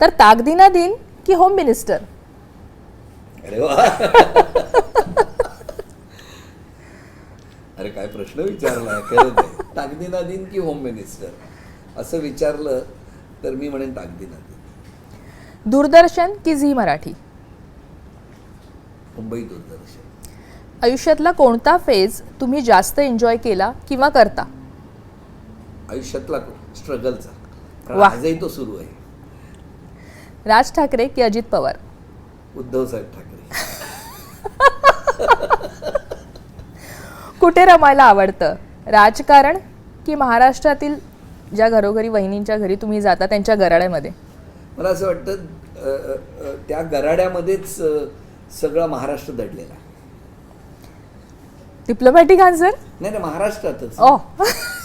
तर ताकदीना दिन की होम मिनिस्टर अरे वा. अरे काय प्रश्न विचारला खरंच आहे. ताकदीना दिन की होम मिनिस्टर असं विचारलं तर मी म्हणेन ताकदीना दिन. दूरदर्शन की झी मराठी? मुंबई दूरदर्शन. आयुष्यातला कोणता फेज तुम्ही जास्त एन्जॉय केला किंवा करता? आयुष्यातला स्ट्रगलचा. आजही तो सुरू आहे. राज ठाकरे की अजित पवार? उद्धव साहेब ठाकरे. कुठे रमायला आवडतं? राजकारण की महाराष्ट्रातील ज्या घरोघरी वहिनींच्या घरी तुम्ही जाता त्यांच्या गराड्यामध्ये मला असं वाटतं त्या गराड्यामध्येच सगळा महाराष्ट्र दडलेला. डिप्लोमॅटिक आन्सर नाही नाही महाराष्ट्रातच. ओ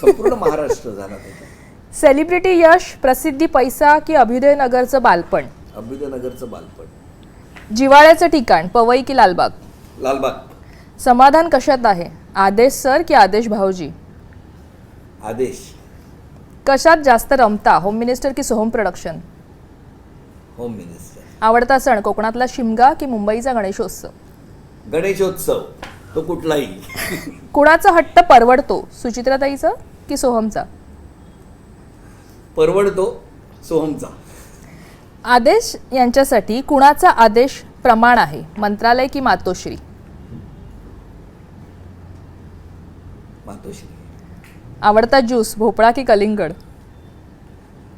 संपूर्ण महाराष्ट्र झाला त्याचा सेलिब्रिटी यश प्रसिद्धी पैसा की अभ्युदय नगरचं बालपण? अभ्युदयनगरचं बालपण. जिवाळ्याचं ठिकाण पवई की लालबाग? लालबाग. समाधान कशात आहे? आदेश सर की आदेश भाऊजी? आदेश. कशात जास्त रमता होम मिनिस्टर की सोहम प्रोडक्शन होम मिनिस्टर. आवडता सण कोकणातला शिमगा की मुंबईचा गणेशोत्सव? गणेशोत्सव. तो कुठलाही. कुणाचा हट्ट परवडतो सुचित्राताईचा की सोहमचा? परवडतो सोहमचा. आदेश यांच्यासाठी कुणाचा आदेश प्रमाण आहे? मंत्रालय की मातोश्री? मातोश्री. आवडता ज्यूस भोपळा की कलिंगड?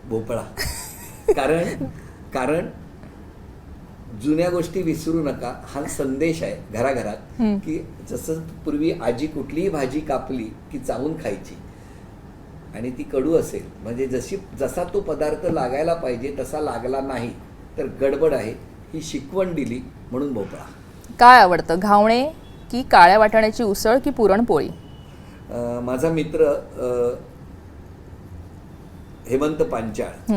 भोपळा. कारण कारण जुन्या गोष्टी विसरू नका. हा संदेश आहे घराघरात की जसं पूर्वी आजी कुठलीही भाजी कापली की चावून खायची. आणि ती कडू असेल. म्हणजे जशी जसा तो पदार्थ लागायला पाहिजे तसा लागला नाही तर गडबड आहे. ही शिकवण दिली म्हणून भोपळा. काय आवडतं? घावणे की काळ्या वाटाण्याची उसळ की पुरणपोळी? माझा मित्र हेमंत पांचाळ.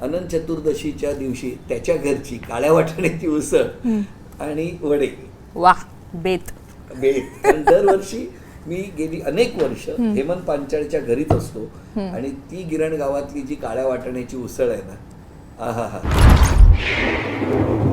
अनंत चतुर्दशीच्या दिवशी त्याच्या घरची काळ्या वाटाण्याची उसळ आणि वडे. वा बेत. बेत. दरवर्षी मी गेली अनेक वर्ष हेमंत पांचाळच्या घरीच असतो आणि ती गिरण गावातली जी काळ्या वाटाण्याची उसळ आहे ना आहा हा